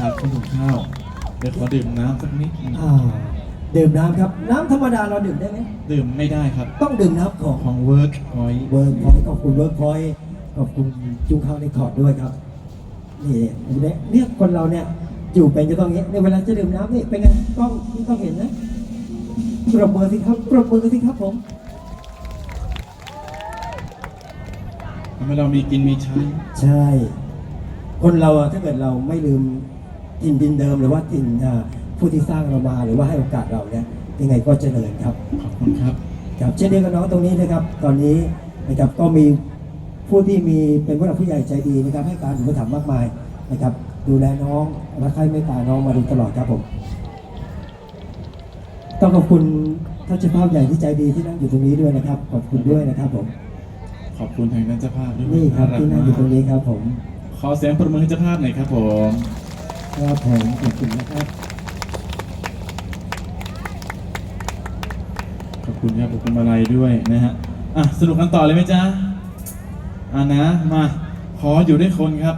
ทานข้าวหุงข้าวเดี๋ยวขอดื่มน้ำสักนิดหนึ่งอ่าดื่มน้ำครับ น้ำธรรมดาเราดื่มได้ไหมดื่มไม่ได้ครับ ต้องดื่มน้ำของของเวิร์กพอยเวิร์กพอยต์ขอบคุณเวิร์กพอยต์ขอบคุณจุงข้าวในคอร์ดด้วยครับนี่เนี่ยเนี่ยคนเราเนี่ยอยู่เป็นจะต้องอย่างนี้ในเวลาจะดื่มน้ำนี่เป็นไงต้องต้องเห็นนะปรบมือสิครับปรบมือสิครับผมทำให้เรามีกินมีใช้ ใช่ คนเราอะถ้าเกิดเราไม่ลืม ถิ่นดินเดิมหรือว่าถิ่นอ่าผู้ที่สร้างเรามาหรือว่าให้โอกาสเราเนี่ยยังไงก็เจริญครับขอบคุณครับครับเช่นเดียวกับน้องตรงนี้นะครับ ตอนนี้นะครับก็มีผู้ที่มีเป็นผู้หลักผู้ใหญ่ใจดีนะครับ ให้การอุปถัมภ์มากมายนะครับ ดูแลน้องรักใคร่เมตตาน้องมาโดยตลอดครับผมต้องขอบคุณท่านเจ้าภาพใหญ่ที่ใจดีที่นั่งอยู่ตรงนี้ด้วยนะครับ ขอบคุณด้วยนะครับผมขอบคุณทางด้านเจ้าภาพด้วยนี่ครับที่นั่งอยู่ตรงนี้ครับผม ขอเสียงปรบมือให้เจ้าภาพหน่อยครับผม ก็แผมขอบคุณนะครับ ขอบคุณครับขอบคุณมาลัยด้วยนะฮะ อะ สนุกกันต่อเลยไหมจ๊ะอะนะ มา ขออยู่ด้วยคนครับ